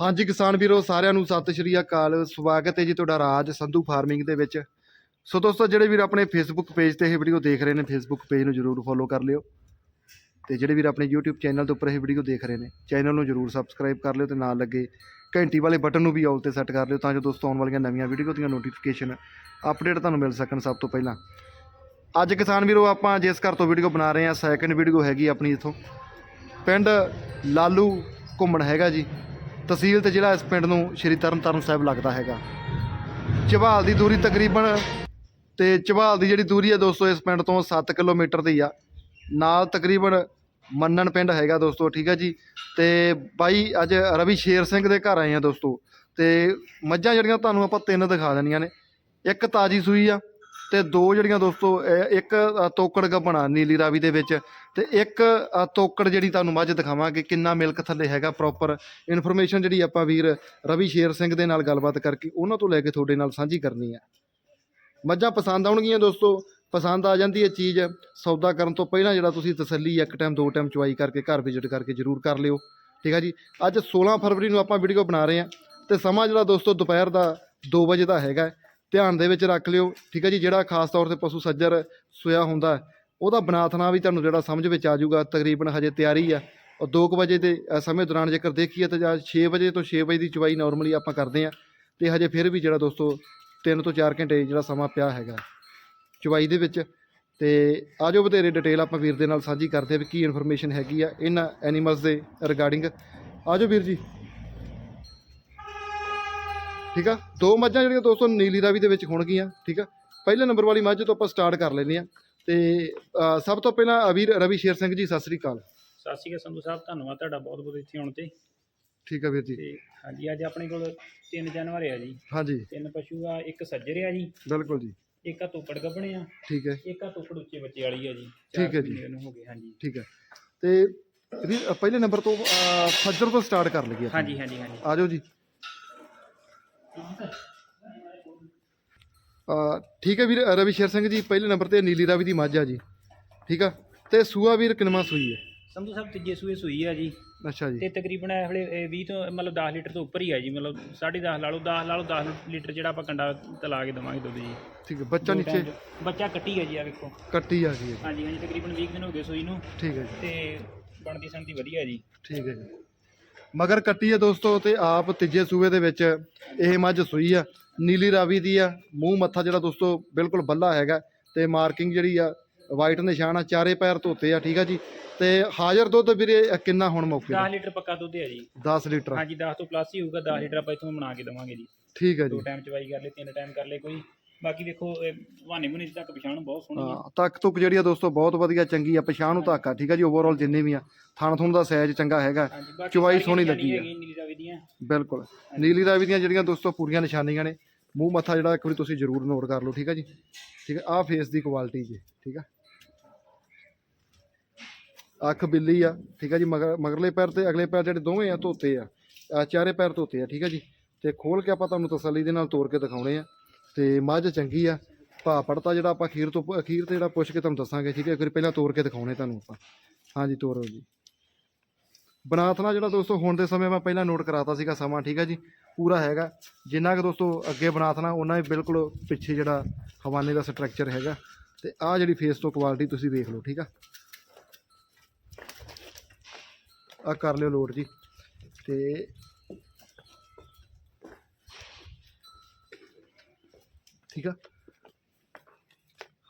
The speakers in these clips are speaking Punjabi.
ਹਾਂਜੀ ਕਿਸਾਨ ਵੀਰੋ, ਸਾਰਿਆਂ ਨੂੰ ਸਤਿ ਸ਼੍ਰੀ ਅਕਾਲ। ਸਵਾਗਤ ਹੈ ਜੀ ਤੁਹਾਡਾ ਰਾਜ ਸੰਧੂ ਫਾਰਮਿੰਗ ਦੇ ਵਿੱਚ। ਸੋ ਦੋਸਤੋ, ਜਿਹੜੇ ਵੀਰ ਆਪਣੇ ਫੇਸਬੁੱਕ ਪੇਜ ਤੇ ਇਹ ਵੀਡੀਓ ਦੇਖ ਰਹੇ ਨੇ ਫੇਸਬੁੱਕ ਪੇਜ ਨੂੰ ਜਰੂਰ ਫੋਲੋ ਕਰ ਲਿਓ। ਤੇ ਜਿਹੜੇ ਵੀਰ ਆਪਣੇ YouTube ਚੈਨਲ ਦੇ ਉੱਪਰ ਇਹ ਵੀਡੀਓ ਦੇਖ ਰਹੇ ਨੇ ਚੈਨਲ ਨੂੰ ਜਰੂਰ ਸਬਸਕ੍ਰਾਈਬ ਕਰ ਲਿਓ ਤੇ ਨਾਲ ਲੱਗੇ ਘੰਟੀ ਵਾਲੇ ਬਟਨ ਨੂੰ ਵੀ ਆਲ ਤੇ ਸੈੱਟ ਕਰ ਲਿਓ ਤਾਂ ਜੋ ਦੋਸਤੋ ਆਉਣ ਵਾਲੀਆਂ ਨਵੀਆਂ ਵੀਡੀਓ ਦੀਆਂ ਨੋਟੀਫਿਕੇਸ਼ਨ ਅਪਡੇਟ ਤੁਹਾਨੂੰ ਮਿਲ ਸਕਣ ਸਭ ਤੋਂ ਪਹਿਲਾਂ। ਅੱਜ ਕਿਸਾਨ ਵੀਰੋ, ਆਪਾਂ ਜਿਸ ਘਰ ਤੋਂ ਵੀਡੀਓ ਬਣਾ ਰਹੇ ਹਾਂ ਸੈਕੰਡ ਵੀਡੀਓ ਹੈਗੀ ਆਪਣੀ ਇਥੋਂ। ਪਿੰਡ ਲਾਲੂ ਘੁੰਮਣ ਹੈਗਾ ਜੀ। ਤਹਿਸੀਲ ਤੇ ਜ਼ਿਲ੍ਹਾ ਇਸ ਪਿੰਡ ਨੂੰ ਸ਼੍ਰੀ ਤਰਨਤਾਰਨ ਸਾਹਿਬ ਲੱਗਦਾ ਹੈਗਾ। ਝਬਾਲ ਦੀ ਦੂਰੀ ਤਕਰੀਬਨ ਤੇ ਝਬਾਲ ਦੀ ਜਿਹੜੀ ਦੂਰੀ ਹੈ ਦੋਸਤੋ ਇਸ ਪਿੰਡ ਤੋਂ 7 ਕਿਲੋਮੀਟਰ ਦੀ ਆ। ਨਾਲ ਤਕਰੀਬਨ ਮੰਨਣ ਪਿੰਡ ਹੈਗਾ ਦੋਸਤੋ, ਠੀਕ ਹੈ ਜੀ? ਤੇ ਬਾਈ ਅੱਜ ਰਵੀ ਸ਼ੇਰ ਸਿੰਘ ਦੇ ਘਰ ਆਏ ਆ ਦੋਸਤੋ। ਤੇ ਮੱਝਾਂ ਜਿਹੜੀਆਂ ਤੁਹਾਨੂੰ ਆਪਾਂ ਤਿੰਨ ਦਿਖਾ ਦੇਣੀਆਂ ਨੇ। ਇੱਕ ਤਾਜੀ ਸੂਈ ਆ ਤੇ ਦੋ ਜਿਹੜੀਆਂ ਦੋਸਤੋ ਇਹ ਇੱਕ ਅ, ਤੋਕੜ ਗੱਭਣਾ ਨੀਲੀ ਰਾਵੀ ਦੇ ਵਿੱਚ ਤੇ ਇੱਕ ਅ, ਤੋਕੜ ਜਿਹੜੀ ਤੁਹਾਨੂੰ ਮੱਝ ਦਿਖਾਵਾਂਗੇ ਕਿੰਨਾ ਮਿਲਕ ਥੱਲੇ ਹੈਗਾ ਪ੍ਰੋਪਰ ਇਨਫੋਰਮੇਸ਼ਨ ਜਿਹੜੀ ਆਪਾਂ ਵੀਰ ਰਵੀ ਸ਼ੇਰ ਸਿੰਘ ਦੇ ਨਾਲ ਗੱਲਬਾਤ ਕਰਕੇ ਉਹਨਾਂ ਤੋਂ ਲੈ ਕੇ ਤੁਹਾਡੇ ਨਾਲ ਸਾਂਝੀ ਕਰਨੀ ਹੈ। ਮੱਝਾਂ ਪਸੰਦ ਆਉਣਗੀਆਂ ਦੋਸਤੋ ਪਸੰਦ ਆ ਜਾਂਦੀ ਹੈ ਚੀਜ਼ ਸੌਦਾ ਕਰਨ ਤੋਂ ਪਹਿਲਾਂ ਜਿਹੜਾ ਤੁਸੀਂ ਤਸੱਲੀ ਇੱਕ ਟਾਈਮ ਦੋ ਟਾਈਮ ਚੁਆਈ ਕਰਕੇ ਘਰ ਵਿਜ਼ਿਟ ਕਰਕੇ ਜ਼ਰੂਰ ਕਰ ਲਿਓ। ਠੀਕ ਹੈ ਜੀ? ਅੱਜ 16 ਫਰਵਰੀ ਨੂੰ ਆਪਾਂ ਵੀਡੀਓ ਬਣਾ ਰਹੇ ਹਾਂ ਤੇ ਸਮਾਂ ਜਿਹੜਾ ਦੋਸਤੋ ਦੁਪਹਿਰ ਦਾ 2 ਵਜੇ ਦਾ ਹੈਗਾ ਹੈ। ਧਿਆਨ ਦੇ ਵਿੱਚ ਰੱਖ ਲਿਓ ਠੀਕ ਹੈ ਜੀ? ਜਿਹੜਾ ਖਾਸ ਤੌਰ ਤੇ ਪਸ਼ੂ ਸੱਜਰ ਸੋਇਆ ਹੁੰਦਾ ਹੈ, ਉਹਦਾ ਬਨਾਥਨਾ ਵੀ ਤੁਹਾਨੂੰ ਜਿਹੜਾ ਸਮਝ ਵਿੱਚ ਆ ਜਾਊਗਾ ਤਕਰੀਬਨ ਹਜੇ ਤਿਆਰੀ ਆ। ਉਹ 2 ਵਜੇ ਦੇ ਸਮੇਂ ਦੌਰਾਨ ਜੇਕਰ ਦੇਖੀਏ ਤਾਂ ਜਾਂ 6 ਵਜੇ ਤੋਂ 6 ਵਜੇ ਦੀ ਚਵਾਈ ਨਾਰਮਲੀ ਆਪਾਂ ਕਰਦੇ ਆ ਤੇ ਹਜੇ ਫਿਰ ਵੀ ਜਿਹੜਾ ਦੋਸਤੋ 3 ਤੋਂ 4 ਘੰਟੇ ਜਿਹੜਾ ਸਮਾਂ ਪਿਆ ਹੈਗਾ ਚਵਾਈ ਦੇ ਵਿੱਚ। ਤੇ ਆਜੋ ਵਧੇਰੇ ਡਿਟੇਲ ਆਪਾਂ ਵੀਰ ਦੇ ਨਾਲ ਸਾਂਝੀ ਕਰਦੇ ਆ ਵੀ ਕੀ ਇਨਫੋਰਮੇਸ਼ਨ ਹੈਗੀ ਆ ਇਹਨਾਂ ਐਨੀਮਲਸ ਦੇ ਰਿਗਾਰਡਿੰਗ ਆਜੋ ਵੀਰ ਜੀ। ਠੀਕ ਆ? ਦੋ ਮੱਝਾਂ ਜਿਹੜੀਆਂ ਦੋਸਤੋ ਨੀਲੀ ਰਾਵੀ ਦੇ ਵਿੱਚ ਹੋਣਗੀਆਂ ਠੀਕ ਆ? ਪਹਿਲੇ ਨੰਬਰ ਵਾਲੀ ਮੱਝ ਤੋਂ ਆਪਾਂ ਸਟਾਰਟ ਕਰ ਲੈਂਦੇ ਆ। ਤੇ ਸਭ ਤੋਂ ਪਹਿਲਾਂ ਅ, ਵੀਰ ਰਵੀ ਸ਼ੇਰ ਸਿੰਘ ਜੀ ਸਤਿ ਸ੍ਰੀ ਅਕਾਲ। ਸਤਿ ਸ਼੍ਰੀ ਅਕਾਲ ਸੰਧੂ ਸਾਹਿਬ ਧੰਨਵਾਦ ਤੁਹਾਡਾ ਬਹੁਤ ਬਹੁਤ ਇੱਥੇ ਆਉਣ ਤੇ। ਠੀਕ ਆ ਵੀਰ ਜੀ। ਹਾਂਜੀ ਅੱਜ ਆਪਣੇ ਕੋਲ ਤਿੰਨ ਜਾਨਵਰ ਆ ਜੀ। ਹਾਂਜੀ। ਤਿੰਨ ਪਸ਼ੂ ਆ ਇੱਕ ਸੱਜਰ ਆ ਜੀ। ਬਿਲਕੁਲ ਜੀ। ਇੱਕ ਆ ਤੋਕੜ ਗੱਭਣੇ ਆ। ਠੀਕ ਹੈ। ਇੱਕ ਆ ਤੋਕੜ ਉੱਚੇ ਬੱਚੇ ਵਾਲੀ ਆ ਜੀ। ਠੀਕ ਹੈ ਜੀ। ਹੋ ਗਏ ਹਾਂਜੀ। ਠੀਕ ਹੈ। ਤੇ ਅ, ਪਹਿਲੇ ਨੰਬਰ ਤੋਂ ਫੱਜਰ ਤੋਂ ਸਟਾਰਟ ਕਰ ਲਈਏ। ਹਾਂਜੀ ਹਾਂਜੀ ਹਾਂਜੀ। ਆਜੋ ਜੀ। ਅ, ਠੀਕ ਹੈ ਵੀਰ ਰਵੀ ਸ਼ੇਰ ਸਿੰਘ ਜੀ ਪਹਿਲੇ ਨੰਬਰ ਤੇ ਨੀਲੀ ਰਾਵੀ ਦੀ ਮੱਝ ਆ ਜੀ। ਠੀਕ ਆ? ਤੇ ਸੂਆ ਵੀਰ ਕਿੰਨਵਾਂ ਸੂਈ ਹੈ? ਸੰਧੂ ਸਾਹਿਬ ਤੀਜੇ ਸੂਏ ਸੂਈ ਆ ਜੀ। ਅੱਛਾ ਜੀ। ਤੇ ਤਕਰੀਬਨ ਇਹ ਵੇਲੇ ਇਹ 20 ਤੋਂ ਮਤਲਬ 10 ਲੀਟਰ ਤੋਂ ਉੱਪਰ ਹੀ ਆ ਜੀ ਮਤਲਬ 10.5 ਲਾ ਲਓ 10 ਲਾ ਲਓ 10 ਲੀਟਰ ਜਿਹੜਾ ਆਪਾਂ ਕੰਡਾ ਤਲਾ ਕੇ ਦਵਾਂਗੇ ਦੁੱਧ ਜੀ। ਠੀਕ ਹੈ ਬੱਚਾ ਦੋ ਨੀਚੇ? time 'ਚ। ਬੱਚਾ ਕੱਟੀ ਆ ਜੀ ਆ ਵੇਖੋ। ਕੱਟੀ ਆ ਗਈ ਹੈ ਹਾਂਜੀ ਹਾਂਜੀ ਤਕਰੀਬਨ 20 ਦਿਨ ਹੋ ਗਏ ਸੂਈ ਨੂੰ। ਠੀਕ ਹੈ ਜੀ। ਤੇ ਬਣਦੀ ਸੰਦੀ ਵਧੀਆ ਜੀ। ਠੀਕ ਹੈ ਜੀ। ਮਗਰ ਕੱਟੀ ਹੈ ਦੋਸਤੋ ਤੇ ਆਪ ਤੀਜੇ ਸੂਏ ਦੇ ਵਿੱਚ ਇਹ ਮੱਝ ਸੂਈ ਆ ਨੀਲੀ ਰਾਵੀ ਦੀ ਆ ਮੂੰਹ ਮੱਥਾ ਜਿਹੜਾ ਦੋਸਤੋ ਬਿਲਕੁਲ ਬੱਲਾ ਹੈਗਾ ਤੇ ਮਾਰਕਿੰਗ ਜਿਹੜੀ ਆ ਵਾਈਟ ਨਿਸ਼ਾਨ ਆ ਚਾਰੇ ਪੈਰ ਧੋਤੇ ਆ ਠੀਕ ਆ ਜੀ। ਤੇ ਹਾਜ਼ਰ ਦੁੱਧ ਵੀਰੇ ਕਿੰਨਾ ਹੁਣ ਮੌਕੇ 10 ਲੀਟਰ ਪੱਕਾ ਦੁੱਧ ਹੈ ਜੀ। 10 ਲੀਟਰ। ਹਾਂਜੀ 10 ਤੋਂ ਪਲੱਸ ਹੀ ਹੋਊਗਾ 10 ਲੀਟਰ ਆਪਾਂ ਇਥੋਂ ਬਣਾ ਕੇ ਦਵਾਂਗੇ ਜੀ। ਠੀਕ ਹੈ ਦੋ ਜੀ ਟਾਈਮ ਚਵਾਈ ਕਰ ਲੈ ਤਿੰਨ ਟਾਈਮ ਕਰ ਲੈ ਕੋਈ। ਬਾਕੀ ਵੇਖੋ ਵਾਨੇ ਮੁਨੀ ਤੱਕ ਪਛਾਣ ਬਹੁਤ ਸੋਹਣੀ ਹੈ ਹਾਂ ਤੱਕ ਤੁਕ ਜਿਹੜੀ ਆ ਦੋਸਤੋ ਬਹੁਤ ਵਧੀਆ ਚੰਗੀ ਆ ਪਛਾਣ ਨੂੰ ਧਾਕਾ ਠੀਕ ਆ ਜੀ ਓਵਰਆਲ ਜਿੰਨੇ ਵੀ ਆ ਥਣ ਥੁਣ ਦਾ ਸਾਈਜ਼ ਚੰਗਾ ਹੈਗਾ ਹਾਂਜੀ ਬਾਕੀ ਚਵਾਈ ਸਾਰੀਆਂ ਸੋਹਣੀ ਲੱਗੀ ਆ। ਹੈਗੀਆਂ ਨੀਲੀ ਰਾਵੀ ਦੀਆਂ। ਬਿਲਕੁਲ ਨੀਲੀ ਰਾਵੀ ਦੀਆਂ ਜਿਹੜੀਆਂ ਦੋਸਤੋ ਪੂਰੀਆਂ ਨਿਸ਼ਾਨੀਆਂ ਨੇ ਮੂੰਹ ਮੱਥਾ ਜਿਹੜਾ ਇੱਕ ਵਾਰੀ ਤੁਸੀਂ ਜ਼ਰੂਰ ਨੋਟ ਕਰ ਲਓ ਠੀਕ ਹੈ ਜੀ ਠੀਕ ਹੈ ਆਹ ਫੇਸ ਦੀ ਕੁਆਲਿਟੀ ਜੀ ਠੀਕ ਆ। ਅੱਖ ਬਿੱਲੀ ਆ ਠੀਕ ਹੈ ਜੀ ਮਗਰ ਮਗਰਲੇ ਪੈਰ ਤੇ ਅਗਲੇ ਪੈਰ ਜਿਹੜੇ ਦੋਵੇਂ ਆ ਧੋਤੇ ਆ ਆ ਚਾਰੇ ਪੈਰ ਧੋਤੇ ਆ ਠੀਕ ਹੈ ਜੀ ਤੇ ਖੋਲ ਕੇ ਆਪਾਂ ਤੁਹਾਨੂੰ ਤਸੱਲੀ ਦੇ ਨਾਲ ਤੋੜ ਕੇ ਦਿਖਾਉਣੇ ਆ। ਤੇ ਮੱਝ ਚੰਗੀ ਆ, ਭਾ ਪੜਤਾ ਜਿਹੜਾ ਆਪਾਂ ਅਖੀਰ ਤੋਂ, ਅਖੀਰ ਤੇ ਜਿਹੜਾ ਪੁੱਛ ਕੇ ਤੁਹਾਨੂੰ ਦੱਸਾਂਗੇ, ਠੀਕ ਹੈ? ਇੱਕ ਵਾਰੀ ਪਹਿਲਾਂ ਤੋੜ ਕੇ ਦਿਖਾਉਣੇ ਤੁਹਾਨੂੰ ਆਪਾਂ। ਹਾਂਜੀ ਤੋੜੋ ਜੀ। ਬਨਾਥਨਾ ਜਿਹੜਾ ਦੋਸਤੋ, ਹੁਣ ਦੇ ਸਮੇਂ ਮੈਂ ਪਹਿਲਾਂ ਨੋਟ ਕਰਾਤਾ ਸੀਗਾ ਸਮਾਂ, ਠੀਕ ਹੈ ਜੀ? ਪੂਰਾ ਹੈਗਾ। ਜਿੰਨਾ ਕਿ ਦੋਸਤੋ ਅੱਗੇ ਬਨਾਥਨਾ ਉਹਨਾਂ ਹੀ ਬਿਲਕੁਲ ਪਿੱਛੇ ਜਿਹੜਾ ਹਵਾਨੇ ਦਾ ਸਟਰਕਚਰ ਹੈਗਾ। ਤੇ ਆਹ ਜਿਹੜੀ ਫੇਸ ਤੋਂ ਕੁਆਲਿਟੀ ਤੁਸੀਂ ਦੇਖ ਲਓ, ਠੀਕ ਆ? ਆ ਕਰ ਲਿਓ ਲੋਡ ਜੀ। ਤੇ ਠੀਕ ਆ?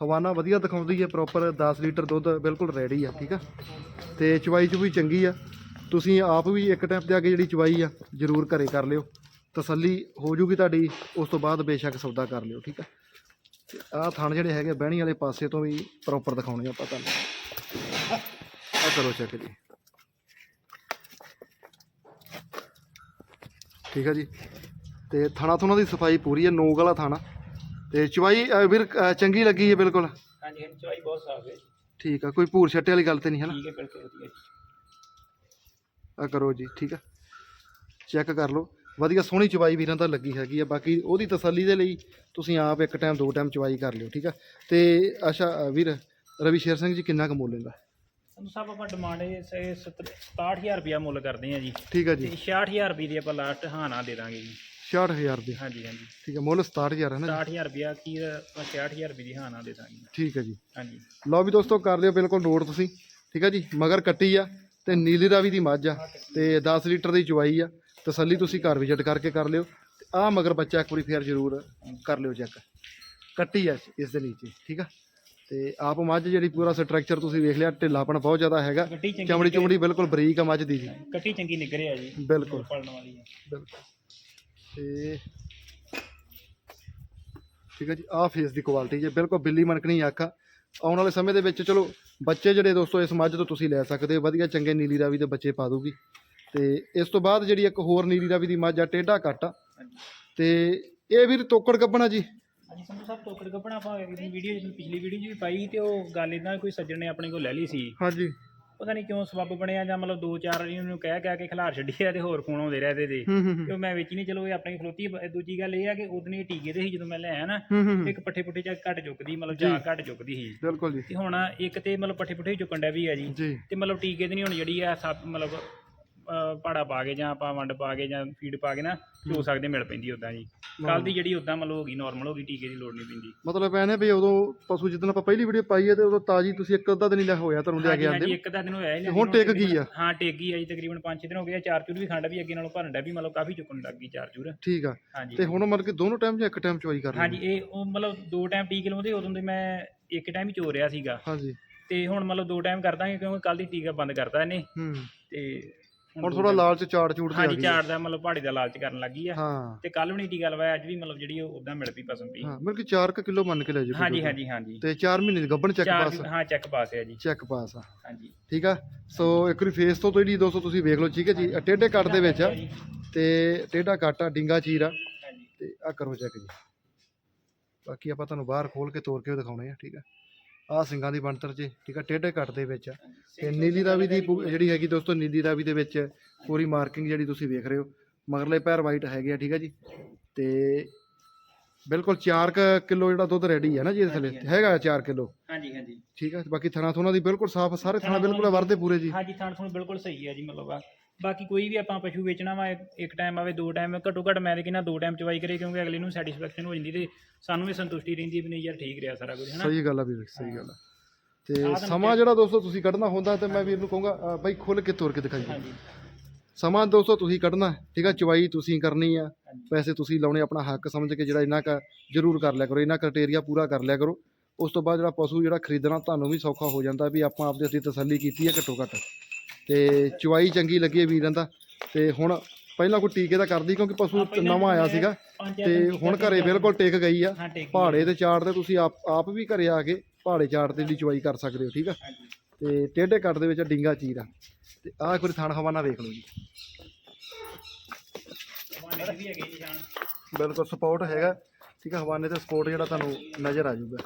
ਹਵਾਨਾ ਵਧੀਆ ਦਿਖਾਉਂਦੀ ਹੈ ਪ੍ਰੋਪਰ 10 ਲੀਟਰ ਦੁੱਧ ਬਿਲਕੁਲ ਰੈਡੀ ਆ, ਠੀਕ ਆ? ਤੇ ਚਵਾਈ ਚ ਵੀ ਚੰਗੀ ਆ। ਤੁਸੀਂ ਆਪ ਵੀ ਇੱਕ ਟਾਈਮ ਤੇ ਆ ਕੇ ਜਿਹੜੀ ਚਵਾਈ ਆ, ਜ਼ਰੂਰ ਘਰੇ ਕਰ ਲਿਓ। ਤਸੱਲੀ ਹੋ ਜੂਗੀ ਤੁਹਾਡੀ, ਉਸ ਤੋਂ ਬਾਅਦ ਬੇਸ਼ੱਕ ਸੌਦਾ ਕਰ ਲਿਓ, ਠੀਕ ਆ? ਤੇ ਆਹ ਥਣ ਜਿਹੜੇ ਹੈਗੇ ਬਹਿਣੀ ਵਾਲੇ ਪਾਸੇ ਤੋਂ ਵੀ ਪ੍ਰੋਪਰ ਦਿਖਾਉਣੇ ਆਪਾਂ ਤੁਹਾਨੂੰ। ਆ ਕਰੋ ਚੈੱਕ ਜੀ। ਠੀਕ ਆ ਜੀ। ਤੇ ਥਣਾ ਥੁਣਾ ਦੀ ਸਫ਼ਾਈ ਪੂਰੀ ਹੈ ਨੋਗ ਵਾਲਾ ਥਾਣਾ। ਤੇ ਚਵਾਈ ਅ, ਵੀਰ ਅ, ਚੰਗੀ ਲੱਗੀ ਹੈ ਬਿਲਕੁਲ? ਹਾਂਜੀ ਹਾਂਜੀ ਚਵਾਈ ਬਹੁਤ ਸਾਫ਼ ਹੈ ਜੀ। ਠੀਕ ਆ ਕੋਈ ਭੂਰ ਛੱਟੇ ਵਾਲੀ ਗੱਲ ਤੇ ਨਹੀਂ ਹੈ ਨਾ? ਠੀਕ ਹੈ ਬਿਲਕੁਲ ਵਧੀਆ ਜੀ। ਆ ਕਰੋ ਜੀ ਠੀਕ ਆ। ਚੈੱਕ ਕਰ ਲਓ। ਵਧੀਆ ਸੋਹਣੀ ਚਵਾਈ ਵੀਰਾਂ ਦਾ ਲੱਗੀ ਹੈਗੀ ਆ ਬਾਕੀ ਉਹਦੀ ਤਸੱਲੀ ਦੇ ਲਈ ਤੁਸੀਂ ਆਪ ਇੱਕ ਟਾਈਮ ਦੋ ਟਾਈਮ ਚਵਾਈ ਕਰ ਲਿਓ ਠੀਕ ਆ। ਤੇ ਅੱਛਾ ਅ, ਵੀਰ ਰਵੀ ਸ਼ੇਰ ਸਿੰਘ ਜੀ ਕਿੰਨਾ ਕੁ ਮੁੱਲ ਲੈਂਦਾ? ਸੰਧੂ ਸਾਹਿਬ ਆਪਾਂ ਡਿਮਾਂਡ ਇਹ 67000 ਰੁਪਇਆ ਮੁੱਲ ਕਰਦੇ ਆ ਜੀ। ਠੀਕ ਤੇ ਜੀ 66000 ਰੁਪਏ ਦੀ ਆਪਾਂ ਲਾਸਟ ਹਾਨਾ ਦੇ ਦਾਂਗੇ ਜੀ। 66000 ਦੀ। ਹਾਂਜੀ ਹਾਂਜੀ। ਠੀਕ ਹੈ ਮੁੱਲ 67000 ਹੈ ਨਾ ਜੀ? 66000 ਰੁਪਇਆ ਕੀ 66000 ਰੁਪਏ ਦੀ ਹਾਨਾ ਦੇ ਦਾਂਗੇ। ਠੀਕ ਹੈ ਜੀ। ਹਾਂਜੀ। ਲਓ ਵੀ ਦੋਸਤੋ ਕਰ ਲਿਓ ਬਿਲਕੁਲ ਨੋਟ ਤੁਸੀਂ। ਠੀਕ ਹੈ ਜੀ ਮਗਰ ਕੱਟੀ ਆ ਤੇ ਨੀਲੀ ਰਾਵੀ ਦੀ ਮੱਝ ਆ ਤੇ 10 ਲੀਟਰ ਦੀ ਚੁਆਈ ਆ। ਤਸੱਲੀ ਤੁਸੀਂ ਘਰ ਵਿਜ਼ਿਟ ਕਰਕੇ ਕਰ ਲਿਓ। ਆ ਮਗਰ ਬੱਚਾ ਇੱਕ ਵਾਰੀ ਫੇਰ ਜ਼ਰੂਰ ਕਰ ਲਿਓ ਚੈੱਕ। ਕੱਟੀ ਆ ਇਸ ਦੇ ਨੀਚੇ ਠੀਕ ਆ? ਤੇ ਆਪ ਮੱਝ ਜਿਹੜੀ ਪੂਰਾ ਸਟਰਕਚਰ ਤੁਸੀਂ ਵੇਖ ਲਿਆ ਢਿੱਲਾਪਣ ਬਹੁਤ ਜ਼ਿਆਦਾ ਹੈਗਾ। ਚਮੜੀ ਚਮੜੀ ਬਿਲਕੁਲ ਬਰੀਕ ਆ ਮੱਝ ਦੀ ਜੀ। ਕੱਟੀ ਚੰਗੀ ਨਿਕਲ ਰਿਹਾ ਜੀ। ਬਿਲਕੁਲ। ਪਲਣ ਵਾਲੀ ਹੈ ਬਿਲਕੁਲ। ਤੇ ਠੀਕ ਹੈ ਜੀ ਆਹ ਫੇਸ ਦੀ ਕੁਆਲਿਟੀ ਜੇ ਬਿਲਕੁਲ ਬਿੱਲੀ ਮਨਕਣੀ ਆਖਾ ਆਉਣ ਵਾਲੇ ਸਮੇਂ ਦੇ ਵਿੱਚ ਚਲੋ ਬੱਚੇ ਜਿਹੜੇ ਦੋਸਤੋ ਇਸ ਮੱਝ ਤੋਂ ਤੁਸੀਂ ਲੈ ਸਕਦੇ ਹੋ। ਵਧੀਆ ਚੰਗੇ ਨੀਲੀ ਰਾਵੀ ਦੇ ਬੱਚੇ ਪਾ ਦੂਗੀ। ਤੇ ਇਸ ਤੋਂ ਬਾਅਦ ਜਿਹੜੀ ਇੱਕ ਹੋਰ ਨੀਲੀ ਰਾਵੀ ਦੀ ਮੱਝ ਆ ਟੇਢਾ ਕੱਟ ਆ। ਤੇ ਇਹ ਵੀਰ ਤੋਕੜ ਕੱਪਣਾ ਜੀ। ਹਾਂਜੀ ਸੰਧੂ ਸਾਹਿਬ ਟੋਕਰ ਕੱਪਣਾ ਆਪਾਂ ਵੀਡੀਓ ਪਿਛਲੀ ਵੀਡੀਓ 'ਚ ਵੀ ਪਾਈ ਤੇ ਉਹ ਗੱਲ ਇਦਾਂ ਕੋਈ ਸੱਜਣ ਨੇ ਆਪਣੇ ਕੋਲ ਲੈ ਲਈ ਸੀ। ਹਾਂਜੀ। ਪਤਾ ਨਹੀਂ ਕਿਉਂ ਸਬੱਬ ਬਣਿਆ ਜਾਂ ਮਤਲਬ ਦੋ ਚਾਰ ਵਾਰੀ ਉਹਨੂੰ ਕਹਿ ਕਹਿ ਕੇ ਖਿਲਾਰ ਛੱਡਿਆ ਤੇ ਹੋਰ ਫੋਨ ਆਉਂਦੇ ਰਹੇ ਇਹਦੇ ਦੇ ਹੂੰ ਹੂੰ। ਤੇ ਉਹ ਮੈਂ ਵੇਚੀ ਨਹੀਂ ਚਲੋ ਇਹ ਆਪਣੀ ਖਲੋਤੀ ਬ- ਦੂਜੀ ਗੱਲ ਇਹ ਆ ਕਿ ਉਦਨੇ ਟੀਕੇ ਦੇ ਸੀ ਜਦੋਂ ਮੈਂ ਲੈ ਆਇਆ ਨਾ ਹੂੰ ਹੂੰ ਇੱਕ ਪੱਠੇ ਪੁੱਠੇ ਚ ਘੱਟ ਚੁੱਕਦੀ ਮਤਲਬ ਜਾਂ। ਘੱਟ ਚੁੱਕਦੀ ਸੀ। ਬਿਲਕੁਲ ਜੀ। ਤੇ ਹੁਣ ਇੱਕ ਤੇ ਮਤਲਬ ਪੱਠੇ ਪੁੱਠੇ ਚੁੱਕਣ ਡਿਆ ਵੀ ਆ ਜੀ। ਜੀ। ਤੇ ਮਤਲਬ ਟੀਕੇ ਦੀ ਨਹੀਂ ਹੁਣ ਜਿਹੜੀ ਆ ਸੱਪ ਮਤਲਬ ਪਾੜਾ ਪਾ ਕੇ ਜਾਂ ਆਪਾਂ ਵੰਡ ਪਾ ਕੇ ਜਾਂ ਫੀਡ ਪਾ ਕੇ ਨਾ ਚੋ ਸਕਦੇ ਮਿਲ ਪੈਂਦੀ ਉਦਾਂ ਜੀ। ਕੱਲ ਦੀ ਜਿਹੜੀ ਉਦਾਂ ਮਤਲਬ ਹੋ ਗਈ ਨਾਰਮਲ ਹੋ ਗਈ ਟੀਕੇ ਦੀ ਲੋੜ ਨਹੀਂ ਪੈਂਦੀ। ਮਤਲਬ ਐਨੇ ਵੀ ਉਦੋਂ ਪਸ਼ੂ ਜਿੱਦਣ ਆਪਾਂ ਪਹਿਲੀ ਵੀਡੀਓ ਪਾਈ ਹੈ ਤੇ ਉਦੋਂ ਤਾਜੀ ਤੁਸੀਂ ਇੱਕ ਅੱਧਾ ਦਿਨ ਹੀ ਲੈ ਹੋਇਆ ਤੁਹਾਨੂੰ ਲਿਆ ਕੇ ਆਂਦੇ। ਹਾਂਜੀ ਇੱਕ ਦਾ ਦਿਨ ਹੋਇਆ ਹੀ ਤੇ ਹੁਣ ਟਿਕ ਗਈ ਆ। ਹਾਂ ਟਿਕ ਗਈ ਆ ਜੀ ਤਕਰੀਬਨ 5-6 ਦਿਨ ਹੋ ਗਏ ਆ ਚਾਰ ਚੂਰ ਵੀ ਖੰਡ ਵੀ ਅੱਗੇ ਨਾਲੋਂ ਭਰਨ ਡਿਆ ਵੀ ਮਤਲਬ ਕਾਫੀ ਚੁੱਕਣ ਲੱਗ ਗਈ ਚਾਰ ਚੂਰ। ਠੀਕ ਆ। ਤੇ ਹੁਣ ਮਤਲਬ ਕਿ ਦੋਨੋਂ ਟਾਈਮ ਜਾਂ ਇੱਕ ਟਾਈਮ ਚੋਈ ਕਰ ਹਾਂਜੀ ਇਹ ਉਹ ਮਤਲਬ ਦੋ ਟਾਈਮ ਟੀਕੇ ਲਾਉਂਦੇ ਉਦੋਂ ਦੇ ਮੈਂ ਇੱਕ ਟਾਈਮ ਹੀ ਚੋ ਰਿਹਾ ਸੀਗਾ। ਹਾਂਜੀ। ਤੇ ਹੁਣ ਮਤਲਬ ਦੋ ਟਾਈਮ ਕਰਦਾਂਗੇ ਕਿਉਂਕਿ ਕੱਲ ਦੀ ਟੀਕਾ ਬੰਦ ਕਰਤਾ ਇਹਨੇ। ਹੂੰ। ਤੇ ਹੁਣ ਥੋੜਾ ਲਾਲਚ ਚਾੜ ਚੂੜ ਤੇ ਆ ਹਾਂਜੀ ਗਈ ਝਾੜ ਦਾ ਮਤਲਬ ਪਹਾੜੀ ਦਾ ਲਾਲਚ ਕਰਨ ਲੱਗੀ ਆ। ਹਾਂ। ਤੇ ਕੱਲ ਵੀ ਨਹੀਂ ਟੀਕਾ ਲਵਾਇਆ ਅੱਜ ਵੀ ਮਤਲਬ ਜਿਹੜੀ ਉਹ ਉਦਾਂ ਮਿਲ ਪਈ ਪਈ ਹਾਂ ਮਤਲਬ ਕਿ 4 ਕਿਲੋ ਮੰਨ ਕੇ ਲੈ ਜਾਓ ਹਾਂਜੀ ਹਾਂਜੀ ਹਾਂਜੀ। ਤੇ 4 ਮਹੀਨੇ ਦੀ ਗੱਬਣ ਚੈੱਕ ਚਾਰ ਪਾਸ ਹਾਂ ਚੈੱਕ ਪਾਸ ਹੈ ਜੀ। ਚੈੱਕ ਪਾਸ ਆ। ਹਾਂਜੀ। ਠੀਕ ਆ? ਸੋ ਇੱਕ ਵਾਰੀ ਫੇਸ ਤੋਂ ਜਿਹੜੀ ਦੋਸਤੋ ਤੁਸੀਂ ਵੇਖ ਲਓ ਠੀਕ ਹੈ ਜੀ? ਆਹ ਟੇਢੇ ਕੱਟ ਦੇ ਵਿੱਚ ਆ। ਤੇ ਟੇਢਾ ਕੱਟ ਆ ਡਿੰਗਾ ਚੀਰ ਆ। ਹਾਂਜੀ। ਤੇ ਆ ਕਰੋ ਚੈੱਕ ਜੀ। ਬਾਕੀ ਆਪਾਂ ਤੁਹਾਨੂੰ ਬਾਹਰ ਖੋਲ ਕੇ ਤੋੜ ਕੇ ਵੀ ਦਿਖਾਉਣੇ ਆ ਠੀਕ ਆ? ਆ ਸਿੰਘਾਂ ਦੀ ਬਣਤਰ ਜੀ ਠੀਕ ਆ ਟੇਢੇ ਕੱਟ ਦੇ ਵਿੱਚ ਤੇ ਨੀਲੀ ਰਾਵੀ ਦੀ ਪੂ- ਜਿਹੜੀ ਹੈਗੀ ਦੋਸਤੋ ਨੀਲੀ ਰਾਵੀ ਦੇ ਵਿੱਚ ਪੂਰੀ ਮਾਰਕਿੰਗ ਜਿਹੜੀ ਤੁਸੀਂ ਵੇਖ ਰਹੇ ਹੋ। ਮਗਰਲੇ ਪੈਰ ਵਾਈਟ ਹੈਗੇ ਆ ਠੀਕ ਆ ਜੀ। ਤੇ ਬਿਲਕੁਲ 4 ਕਿਲੋ ਜਿਹੜਾ ਦੁੱਧ ਰੈਡੀ ਹੈ ਨਾ ਜੀ ਇਹਦੇ ਥੱਲੇ ਹੈਗਾ 4 ਕਿਲੋ। ਹਾਂਜੀ ਹਾਂਜੀ। ਠੀਕ ਆ ਬਾਕੀ ਥਣਾ ਥੁਣਾ ਦੀ ਬਿਲਕੁਲ ਸਾਫ਼ ਸਾਰੇ ਥਣਾ ਬਿਲਕੁਲ ਵਰਦੇ ਪੂਰੇ ਜੀ। ਹਾਂਜੀ ਥਾਣ ਥੁਣ ਬਿਲਕੁਲ ਸਹੀ ਹੈ ਜੀ ਮਤਲਬ ਆ। ਬਾਕੀ ਕੋਈ ਵੀ ਆਪਾਂ ਪਸ਼ੂ ਵੇਚਣਾ ਵਾ ਇੱਕ ਟਾਈਮ ਆਵੇ ਦੋ ਟਾਈਮ ਘੱਟੋ ਘੱਟ ਮੈਂ ਤੇ ਕਹਿੰਦਾ ਦੋ ਟਾਈਮ ਚਵਾਈ ਕਰੇ ਕਿਉਂਕਿ ਅਗਲੇ ਨੂੰ ਸੈਟੀਸਫੈਕਸ਼ਨ ਹੋ ਜਾਂਦੀ ਤੇ ਸਾਨੂੰ ਵੀ ਸੰਤੁਸ਼ਟੀ ਰਹਿੰਦੀ ਵੀ ਨਹੀਂ ਯਾਰ ਠੀਕ ਰਿਹਾ ਸਾਰਾ ਕੁਝ ਹਨਾ? ਸਹੀ ਗੱਲ ਆ ਵੀਰ ਸਹੀ ਗੱਲ ਆ। ਤੇ ਸਮਾਂ ਜਿਹੜਾ ਦੋਸਤੋ ਤੁਸੀਂ ਕੱਢਣਾ ਹੁੰਦਾ ਤੇ ਮੈਂ ਵੀਰ ਨੂੰ ਕਹੂੰਗਾ ਬਾਈ ਖੁੱਲ ਕੇ ਤੁਰ ਕੇ ਦਿਖਾਈਏ ਹਾਂਜੀ। ਸਮਾਂ ਦੋਸਤੋ ਤੁਸੀਂ ਕੱਢਣਾ ਠੀਕ ਆ? ਚਵਾਈ ਤੁਸੀਂ ਕਰਨੀ ਆ। ਪੈਸੇ ਤੁਸੀਂ ਲਾਉਣੇ ਆਪਣਾ ਹੱਕ ਸਮਝ ਕੇ ਜਿਹੜਾ ਇੰਨਾ ਕ ਜ਼ਰੂਰ ਕਰ ਲਿਆ ਕਰੋ ਇਹਨਾਂ ਕ੍ਰਾਈਟੇਰੀਆ ਪੂਰਾ ਕਰ ਲਿਆ ਕਰੋ। ਉਸ ਤੋਂ ਬਾਅਦ ਜਿਹੜਾ ਪਸ਼ੂ ਜਿਹੜਾ ਖਰੀਦਣਾ ਤੁਹਾਨੂੰ ਵੀ ਸੌਖਾ ਹੋ ਜਾਂਦਾ ਵੀ ਆਪਾਂ ਆਪਦੇ ਹੱਥੀਂ ਤਸੱਲੀ ਕੀਤੀ ਹੈ ਘੱਟੋ ਘੱਟ। ਤੇ ਚਵਾਈ ਚੰਗੀ ਲੱਗੀ ਹੈ ਵੀਰਾਂ ਦਾ। ਤੇ ਹੁਣ ਪਹਿਲਾਂ ਕੋਈ ਟੀਕੇ ਦਾ ਕਰਦੀ ਕਿਉਂਕਿ ਪਸ਼ੂ ਨਵਾਂ ਆਇਆ ਸੀਗਾ। ਤੇ ਹੁਣ ਘਰੇ ਬਿਲਕੁਲ ਟਿਕ ਗਈ ਆ। ਪਹਾੜੇ ਤੇ ਚਾੜ ਤੇ ਤੁਸੀਂ ਆਪ ਆਪ ਵੀ ਘਰੇ ਆ ਕੇ ਪਹਾੜੇ ਚਾੜ ਤੇ ਦੀ ਚਵਾਈ ਕਰ ਸਕਦੇ ਹੋ ਠੀਕ ਆ? ਤੇ ਟੇਢੇ ਕੱਟ ਦੇ ਵਿੱਚ ਡਿੰਗਾ ਚੀਰ ਆ। ਤੇ ਆਹ ਇੱਕ ਵਾਰੀ ਥਣ ਹਵਾਨਾ ਵੇਖ ਲਓ ਜੀ। ਬਿਲਕੁਲ ਸਪੋਰਟ ਹੈਗਾ। ਠੀਕ ਆ ਹਵਾਨੇ ਤੇ ਸਪੋਰਟ ਜਿਹੜਾ ਤੁਹਾਨੂੰ ਨਜ਼ਰ ਆ ਜਾਊਗਾ।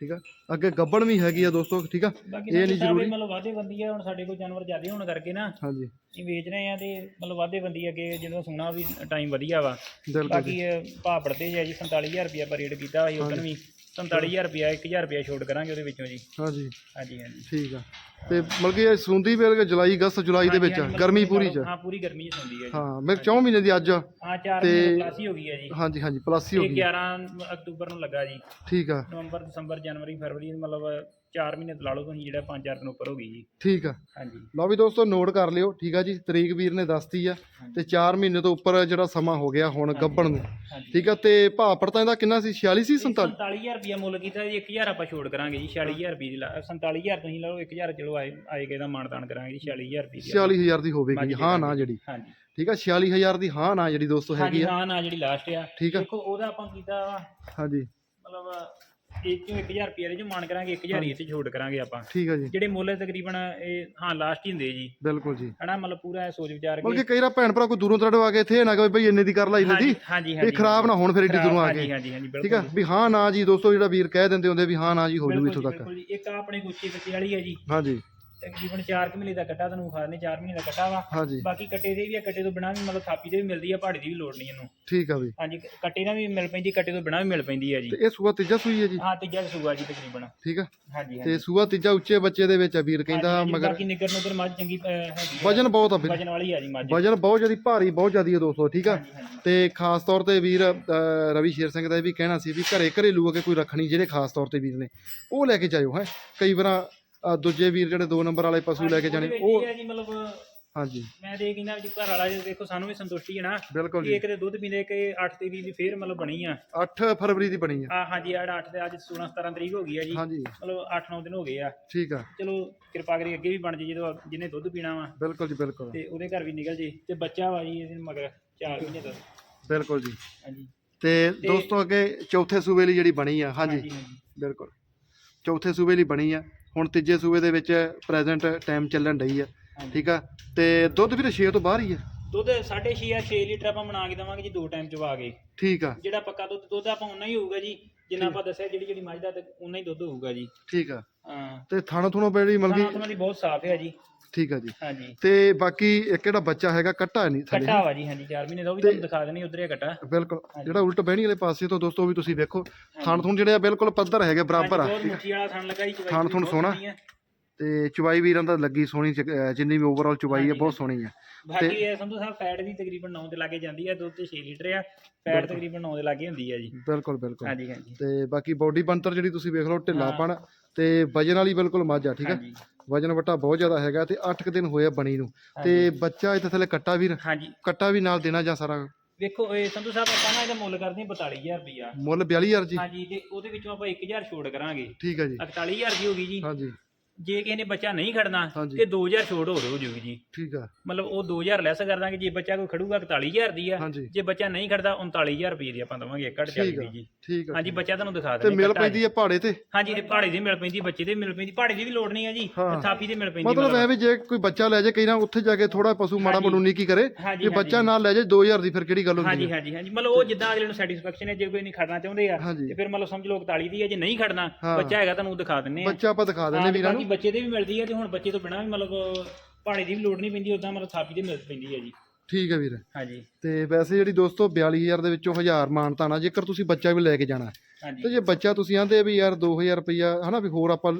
ਠੀਕ ਆ? ਅੱਗੇ ਗੱਬਣ ਵੀ ਹੈਗੀ ਆ ਦੋਸਤੋ ਠੀਕ ਆ? ਬਾਕੀ ਇਹ ਨਹੀਂ ਜ਼ਰੂਰੀ। ਮਤਲਬ ਵਾਧੇ ਬੰਦੀ ਆ ਹੁਣ ਸਾਡੇ ਕੋਲ ਜਾਨਵਰ ਜ਼ਿਆਦਾ ਹੋਣ ਕਰਕੇ ਨਾ। ਹਾਂਜੀ। ਇਹ ਵੇਚ ਰਹੇ ਆ ਤੇ ਮਤਲਬ ਵਾਧੇ ਬੰਦੀ ਅੱਗੇ ਜਦੋਂ ਸੁਣਾ ਵੀ ਟਾਈਮ ਵਧੀਆ ਵਾ। ਬਾਕੀ ਭਾਅ ਪੜਦੇ ਜੀ 47000 ਰੁਪਏ ਆਪਾਂ ਰੇਟ ਕੀਤਾ ਸੀ ਉਦੋਂ ਵੀ। 47000 ਰੁਪਏ 1000 ਰੁਪਏ ਛੋਟ ਕਰਾਂਗੇ ਉਹਦੇ ਵਿੱਚੋਂ ਜੀ। ਹਾਂਜੀ। ਹਾਂਜੀ ਹਾਂਜੀ। ਠੀਕ ਆ। ਤੇ ਮਤਲਬ ਕਿ ਇਹ ਸੁੰਦੀ ਵੇਲੇ ਜੁਲਾਈ ਅਗਸਤ ਜੁਲਾਈ ਦੇ ਵਿੱਚ ਆ, ਹਾਂਜੀ, ਗਰਮੀ ਪੂਰੀ ਚ ਹਾਂ ਪੂਰੀ ਗਰਮੀ ਚ ਹੁੰਦੀ ਹੈ ਜੀ। ਹਾਂ ਮੇਰੇ 4 ਮਹੀਨੇ ਦੀ ਅੱਜ ਆ। ਹਾਂ 4 ਤੇ- ਮਹੀਨੇ ਪਲੱਸ ਹੀ ਹੋ ਗਈ ਹੈ ਜੀ। ਹਾਂਜੀ ਹਾਂਜੀ ਪਲੱਸ ਹੀ ਹੋ ਇਹ ਗਈ 11 ਅਕਤੂਬਰ ਨੂੰ ਲੱਗਾ ਜੀ। ਠੀਕ ਆ। ਨਵੰਬਰ ਦਸੰਬਰ ਜਨਵਰੀ ਫਰਵਰੀ ਮਤਲਬ 4 ਮਹੀਨੇ ਤੋਂ ਲਾ ਲਓ ਤੁਸੀਂ ਜਿਹੜਾ 5-4 ਦਿਨ ਉੱਪਰ ਹੋ ਗਈ ਜੀ। ਠੀਕ ਆ। ਹਾਂਜੀ। ਲਓ ਵੀ ਦੋਸਤੋ ਨੋਟ ਕਰ ਲਿਓ। ਠੀਕ ਆ ਜੀ ਤਰੀਕ ਵੀਰ ਨੇ ਦੱਸਤੀ ਆ। ਤੇ 4 ਮਹੀਨੇ ਤੋਂ ਉੱਪਰ ਜਿਹੜਾ ਸਮਾਂ ਹੋ ਗਿਆ ਹੁਣ ਗੱਬਣ ਨੂੰ। ਠੀਕ ਆ ਤੇ ਭਾਅ ਪੜਤਾ ਇਹਦਾ ਕਿੰਨਾ ਸੀ? 46 ਸੀ 47 47000 ਰੁਪਏ ਮੁੱਲ ਕੀਤਾ ਜੀ 1000 ਆਪਾਂ ਛੋੜ ਕਰਾਂਗੇ ਜੀ 46000 ਰੁਪਏ ਦੀ ਲਾ- 47000 ਤੁਸੀਂ ਲਓ 1000 ਚਲੋ ਆਏ ਆਏ ਕੇ ਦਾ ਮਾਨਤਾਨ ਕਰਾਂਗੇ ਜੀ 46000 ਰੁਪਏ ਦੀ 46000 ਦੀ ਹੋਵੇਗੀ ਹਾਂ ਨਾ ਜਿਹੜੀ। ਹਾਂਜੀ। ਠੀਕ ਆ 46000 ਦੀ ਹਾਂ ਨਾ ਜਿਹੜੀ ਦੋਸਤੋ ਹੈਗੀ ਆ। ਹਾਂ ਨਾ ਜਿਹੜੀ ਲਾਸਟ ਆ। ਠੀਕ ਆ। ਦੇਖੋ ਉਹਦਾ ਆਪਾਂ ਕੀਤਾ ਹਾਂਜੀ। ਮਤਲਬ ਇਹ ਚੋਂ 1000 ਰੁਪਏ ਦੇ ਚੋਂ ਮਾਨ ਕਰਾਂਗੇ 1000 ਹੀ ਇੱਥੇ ਛੋੜ ਕਰਾਂਗੇ ਆਪਾਂ। ਠੀਕ ਆ ਜੀ। ਜਿਹੜੇ ਮੁੱਲ ਤਕਰੀਬਨ ਇਹ ਹਾਂ ਲਾਸਟ ਹੀ ਹੁੰਦੇ ਜੀ। ਬਿਲਕੁਲ ਜੀ। ਹਨਾ ਮਤਲਬ ਪੂਰਾ ਇਹ ਸੋਚ ਵਿਚਾਰ ਬਲਕਿ ਕੇ ਕਈ ਵਾਰ ਭੈਣ ਭਰਾ ਕੋਈ ਦੂਰੋਂ ਦਰੜੋ ਆ ਕੇ ਇੱਥੇ ਇਹ ਨਾ ਕਹੇ ਬਈ ਇੰਨੇ ਦੀ ਕਰ ਲਾ ਇੰਨੇ ਦੀ ਹਾਂਜੀ ਇਹ ਹਾਂਜੀ। ਖਰਾਬ ਨਾ ਹੋਣ ਫਿਰ ਏਡੀ ਦੂਰੋਂ ਆ ਹਾਂਜੀ ਕੇ। ਹਾਂਜੀ ਹਾਂਜੀ ਠੀਕ ਬਿਲਕੁਲ ਆ? ਵੀ ਹਾਂ ਨਾ ਜੀ ਦੋਸਤੋ ਜਿਹੜਾ ਵੀਰ ਕਹਿ ਦਿੰਦੇ ਹੁੰਦੇ ਵੀ ਹਾਂ ਨਾ ਜੀ ਹੋ ਜੂ ਬਿਲਕੁਲ ਇੱਥੋਂ ਜੀ, ਤੱਕ। ਬਿਲਕੁਲ ਜੀ। ਇੱਕ ਆਹ ਆਪਣੇ ਗੁੱਚੇ ਬੱਚੇ ਵਾਲੀ ਹੈ ਜੀ। ਹਾਂਜੀ। ਤਕਰੀਬਨ 4 ਮਹੀਨੇ ਦਾ ਕੱਟਾ ਤੁਹਾਨੂੰ ਖਾ ਨੇ 4 ਮਹੀਨੇ ਦਾ ਕੱਟਾ ਵਾ। ਹਾਂਜੀ। ਬਾਕੀ ਕੱਟੇ ਦੇ ਵੀ ਆ ਕੱਟੇ ਤੋਂ ਬਿਨਾ ਵੀ ਮਤਲਬ ਥਾਪੀ ਦੇ ਵੀ ਮਿਲਦੀ ਆ ਪਹਾੜੀ ਦੀ ਵੀ ਲੋੜ ਨਹੀਂ ਇਹਨੂੰ। ਠੀਕ ਆ ਬਈ ਹਾਂਜੀ ਕੱਟੇ ਨਾਲ ਵੀ ਮਿਲ ਪੈਂਦੀ ਕੱਟੇ ਤੋਂ ਬਿਨਾ ਵੀ ਮਿਲ ਪੈਂਦੀ ਆ ਜੀ। ਤੇ ਇਹ ਸੂਆ ਤੀਜਾ ਸੂਈ ਹੈ ਜੀ? ਹਾਂ ਤੀਜਾ ਸੂਆ ਜੀ ਤਕਰੀਬਨ। ਠੀਕ ਆ। ਹਾਂਜੀ ਤੇ ਸੂਆ ਤੀਜਾ ਉੱਚੇ ਬੱਚੇ ਦੇ ਵਿੱਚ ਆ ਵੀਰ ਕਹਿੰਦਾ ਹਾਂਜੀ, ਮਗਰ ਬਾਕੀ ਨਿੱਗਰ ਨੂੰ ਮੱਝ ਚੰਗੀ ਅਹ, ਹੈਗੀ। ਵਜਨ ਬਹੁਤ ਆ ਵੀਰ। ਵਜਨ ਵਾਲੀ ਆ ਜੀ ਮੱਝ। ਵਜਨ ਬਹੁਤ ਜ਼ਿਆਦਾ ਭਾਰੀ ਬਹੁਤ ਜ਼ਿਆਦੀ ਹੈ ਦੋਸਤੋ ਠੀਕ ਆ। ਤੇ ਖਾਸ ਤੌਰ ਤੇ ਵੀਰ ਅ, ਰਵੀ ਸ਼ੇਰ ਸਿੰਘ ਦਾ ਇਹ ਵੀ ਕਹਿਣਾ ਸੀ ਵੀ ਘਰੇ ਘਰੇਲੂ ਅਗੇ ਕੋਈ ਰੱਖਣੀ ਜਿਹੜੇ ਖਾਸ ਤੌਰ ਤੇ ਵੀਰ ਨੇ ਉਹ ਲੈ ਕੇ ਜਾਇਓ ਹੈ। ਕਈ ਵਾਰ ਅ, ਦੂਜੇ ਵੀਰ ਜਿਹੜੇ 2 ਨੰਬਰ ਵਾਲੇ ਪਸ਼ੂ ਲੈ ਕੇ ਜਾਣੇ। ਉਹ ਜੀ ਮਤਲਬ ਹਾਂਜੀ। ਮੈਂ ਤੇ ਇਹ ਕਹਿੰਦਾ ਵੀ ਘਰ ਵਾਲਾ ਜੇ ਦੇਖੋ ਸਾਨੂੰ ਵੀ ਸੰਤੁਸ਼ਟੀ ਹੈ ਨਾ। ਬਿਲਕੁਲ ਕਿ ਜੀ। ਇੱਕ ਦੇ ਦੁੱਧ ਪੀਂਦੇ ਕਿ 8 ਤਰੀਕ ਦੀ ਫੇਰ ਮਤਲਬ ਬਣੀ ਆ। 8 ਫਰਵਰੀ ਦੀ ਬਣੀ ਆ। ਆ ਹਾਂਜੀ ਆੜ 8 ਤੇ ਅੱਜ 16 17 ਤਰੀਕ ਹੋ ਗਈ ਆ ਜੀ। ਹਾਂਜੀ। ਮਤਲਬ 8-9 ਦਿਨ ਹੋ ਗਏ ਆ। ਠੀਕ ਆ। ਚਲੋ ਕਿਰਪਾ ਕਰੀ ਅੱਗੇ ਵੀ ਬਣ ਜੇ ਜਦੋਂ ਜਿਹਨੇ ਦੁੱਧ ਪੀਣਾ ਵਾ। ਬਿਲਕੁਲ ਜੀ ਬਿਲਕੁਲ। ਤੇ ਉਹਦੇ ਘਰ ਵੀ ਨਿਕਲ ਜੇ। ਤੇ ਬੱਚਾ ਵਾ ਜੀ ਇਹਦੇ ਮਗਰ 4 ਮਹੀਨੇ ਦਾ। ਬਿਲਕੁਲ ਜੀ। ਹਾਂਜੀ। ਤੇ ਦੋਸਤੋ ਅੱਗੇ ਚੌਥੇ ਸੂਬੇ ਲਈ ਜਿਹੜੀ ਬਣੀ ਆ। ਹਾਂਜੀ। ਬਿਲਕੁਲ। ਚੌਥੇ ਸੂਬੇ ਲਈ ਬਣੀ ਆ। ਹੁਣ ਤੀਜੇ ਸੂਬੇ ਦੇ ਵਿੱਚ ਪ੍ਰੈਜ਼ੈਂਟ ਟਾਈਮ ਚੱਲਣ ਡਈ ਆ। ਠੀਕ ਆ? ਤੇ ਦੁੱਧ ਵੀਰ 6 ਤੋਂ ਬਾਹਰ ਹੀ ਆ। ਦੁੱਧ 6.5 ਆ 6 ਲੀਟਰ ਆਪਾਂ ਬਣਾ ਕੇ ਦਵਾਂਗੇ ਜੀ ਦੋ ਟਾਈਮ ਚਵਾ ਕੇ। ਠੀਕ ਆ। ਜਿਹੜਾ ਪੱਕਾ ਦੁੱਧ ਦੁੱਧ ਆਪਾਂ ਉਨਾ ਹੀ ਹੋਊਗਾ ਜੀ ਜਿੰਨਾ ਆਪਾਂ ਦੱਸਿਆ ਜਿਹੜੀ ਜਿਹੜੀ ਮੱਝ ਦਾ ਤੇ ਉਨਾ ਹੀ ਦੁੱਧ ਹੋਊਗਾ ਜੀ। ਠੀਕ ਆ। ਹਾਂ। ਤੇ ਥਾਣਾ ਥੁਣਾ ਬੜੀ ਮਲਗੀ ਖਾਣਾ ਦੀ ਬਹੁਤ ਸਾਫ਼ ਹੈ ਜੀ। ਠੀਕ ਆ ਜੀ। ਹਾਂਜੀ। ਤੇ ਬਾਕੀ ਇੱਕ ਜਿਹੜਾ ਬੱਚਾ ਹੈਗਾ ਕੱਟਾ ਨਹੀਂ ਥੱਲੇ ਕੱਟਾ ਵਾ ਜੀ ਹਾਂਜੀ 4 ਮਹੀਨੇ ਦਾ ਉਹ ਵੀ ਤੁਹਾਨੂੰ ਦਿਖਾ ਦੇਣੀ ਉਧਰ ਹੀ ਕੱਟਾ। ਬਿਲਕੁਲ ਜਿਹੜਾ ਉਲਟ ਬਹਿਣੀ ਵਾਲੇ ਪਾਸੇ ਤੋਂ ਦੋਸਤੋ ਵੀ ਤੁਸੀਂ ਵੇਖੋ। ਥਣ ਥੁਣ ਜਿਹੜੇ ਆ ਬਿਲਕੁਲ ਪੱਧਰ ਹੈਗੇ ਬਰਾਬਰ ਆ। ਬਹੁਤ ਮੁੱਠੀ ਵਾਲਾ ਥਣ ਲੱਗਾ ਜੀ ਚਵਾਈ ਥਣ ਸੋਹਣਾ। ਤੇ ਚੁਬਾਈ ਵੀਰਾਂ ਦਾ ਲੱਗੀ ਸੋਹਣੀ ਚ- ਅਹ ਜਿੰਨੀ ਵੀ ਓਵਰਆਲ ਚੁਬਾਈ ਹੈ ਬਹੁਤ ਸੋਹਣੀ ਹੈ ਬਾਕੀ ਇਹ ਸੰਧੂ ਸਾਹਿਬ ਫੈਟ ਦੀ ਤਕਰੀਬਨ 9 ਦੇ ਲਾਗੇ ਜਾਂਦੀ ਆ ਦੁੱਧ ਤੇ 6 ਲੀਟਰ ਆ ਫੈਟ ਤਕਰੀਬਨ 9 ਦੇ ਲਾਗੇ ਹੁੰਦੀ ਆ ਜੀ। ਬਿਲਕੁਲ ਬਿਲਕੁਲ। ਹਾਂਜੀ ਹਾਂਜੀ। ਤੇ ਬਾਕੀ ਬਾਡੀ ਬੰਤਰ ਜਿਹੜੀ ਤੁਸੀਂ ਵੇਖ ਲਓ ਢਿੱਲਾਪਣ ਤੇ ਵਜਨ ਵਾਲੀ ਬਿਲਕੁਲ ਮੱਝ ਆ ਠੀਕ ਹੈ ਹਾਂਜੀ। ਵਜਨ ਵਟਾ ਬਹੁਤ ਜ਼ਿਆਦਾ ਹੈਗਾ ਤੇ 8 ਦਿਨ ਹੋਏ ਆ ਬਣੀ ਨੂੰ। ਤੇ ਬੱਚਾ ਇੱਥੇ ਥੱਲੇ ਕੱਟਾ ਵੀਰ ਹਾਂਜੀ। ਕੱਟਾ ਵੀ ਨਾਲ ਦੇਣਾ ਜਾਂ ਸਾਰਾ? ਵੇਖੋ ਇਹ ਸੰਧੂ ਸਾਹਿਬ ਆਪਾਂ ਨਾ ਇਹਦਾ ਮੁੱਲ ਕਰਦੇ ਹਾਂ 42000 ਰੁਪਇਆ ਮੁੱਲ 42000 ਜੀ। ਹਾਂਜੀ ਤੇ ਉਹਦੇ ਵਿੱਚੋਂ ਆਪਾਂ 1000 ਛੋੜ ਕਰਾਂਗੇ। ਠੀਕ ਹੈ ਜੀ। 41000 ਦੀ ਹੋ ਗਈ ਜੀ। ਹਾਂਜੀ। ਜੇ ਕਿਸੇ ਨੇ ਬੱਚਾ ਨਹੀਂ ਖੜਨਾ ਹਾਂਜੀ। ਤੇ 2000 ਛੋੜ ਹੋਰ ਹੋ ਜਾਊਗੀ ਜੀ। ਠੀਕ ਆ। ਮਤਲਬ ਉਹ 2000 ਲੈਸ ਕਰ ਦਾਂਗੇ ਜੇ ਬੱਚਾ ਕੋਈ ਖੜੂਗਾ 41000 ਦੀ ਆ। ਹਾਂਜੀ। ਜੇ ਬੱਚਾ ਨਹੀਂ ਖੜਦਾ 39000 ਰੁਪਏ ਦੀ ਆਪਾਂ ਦਵਾਂਗੇ ਠੀਕ ਦੀ ਆ ਜੀ। ਠੀਕ ਆ। ਹਾਂਜੀ ਬੱਚਾ ਤੁਹਾਨੂੰ ਦਿਖਾ ਤੇ ਦਿੰਦੇ ਮਿਲ ਪੈਂਦੀ ਹੈ ਪਹਾੜੇ ਤੇ? ਹਾਂਜੀ ਇਹ ਪਹਾੜੀ ਦੀ ਮਿਲ ਪੈਂਦੀ ਬੱਚੇ ਦੀ ਮਿਲ ਪੈਂਦੀ ਪਹਾੜੀ ਦੀ ਵੀ ਲੋੜ ਨਹੀਂ ਆ ਜੀ ਹਾਂ। ਥਾਪੀ ਦੀ ਮਿਲ ਪੈਂਦੀ ਮਤਲਬ ਐ ਵੀ ਜੇ ਕੋਈ ਬੱਚਾ ਲੈ ਜੇ ਕਈ ਨਾ ਉੱਥੇ ਜਾ ਕੇ ਥੋੜਾ ਪਸ਼ੂ ਮਾੜਾ ਮਨੂਨੀ ਕੀ ਕਰੇ ਹਾਂਜੀ, ਜੇ ਬੱਚਾ ਨਾਲ ਲੈ ਜੇ 2000 ਦੀ ਫਿਰ ਕਿਹੜੀ ਗੱਲ ਹੁੰਦੀ ਹਾਂਜੀ ਹੈ ਹਾਂਜੀ ਹਾਂਜੀ। ਮਤਲਬ ਉਹ ਜਿੱਦਾਂ ਅਗਲੇ ਨੂੰ ਸੈਟੀਸਫੈਕਸ਼ਨ ਹੈ ਜੇ ਕੋਈ ਨਹੀਂ ਖੜਨਾ ਚਾਹੁੰਦੇ ਆ ਹਾਂਜੀ। ਤੇ ਫਿਰ ਮਤਲਬ ਸਮਝ ਲਓ 41 ਦੀ ਹੈ ਜੇ ਨਹੀਂ ਖੜਨਾ ਹਾਂ। ਬੱਚਾ ਹੈਗਾ ਤੁਹਾਨੂੰ ਉਹ ਦਿਖਾ ਦਿੰਨੇ ਆ। ਬੱਚਾ ਆਪਾਂ ਦਿਖਾ ਦਿੰਦੇ ਹਾਂ, ਵੀਰਾਂ ਬਾਕੀ ਨੂੰ। ਬੱਚੇ ਦੇ ਵੀ ਮਿਲਦੀ ਹੈ ਤੇ ਹੁਣ ਬੱਚੇ ਤੋਂ ਬਿਨਾਂ ਵੀ ਮਤਲਬ ਪਹਾੜੀ ਦੀ ਵੀ ਲੋੜ ਨਹੀਂ ਪੈਂਦੀ ਉਦਾਂ ਮਤਲਬ ਥਾਪੀ ਦੀ ਮਿਲ ਪੈਂਦੀ ਹੈ ਜੀ। ਠੀਕ ਹੈ ਵੀਰ। ਹਾਂਜੀ। ਤੇ ਵੈਸੇ ਜਿਹੜੀ ਦੋਸਤੋ 42000 ਦੇ ਵਿੱਚੋਂ 1000 ਮਾਨਤਾ ਨਾ ਜੇਕਰ ਤੁਸੀਂ ਬੱਚਾ ਵੀ ਲੈ ਕੇ ਜਾਣਾ ਹਾਂਜੀ। ਤੇ ਜੇ ਬੱਚਾ ਤੁਸੀਂ ਆਂਦੇ ਵੀ ਯਾਰ 2000 ਰੁਪਈਆ ਹਨਾ ਵੀ ਹੋਰ ਆਪਾਂ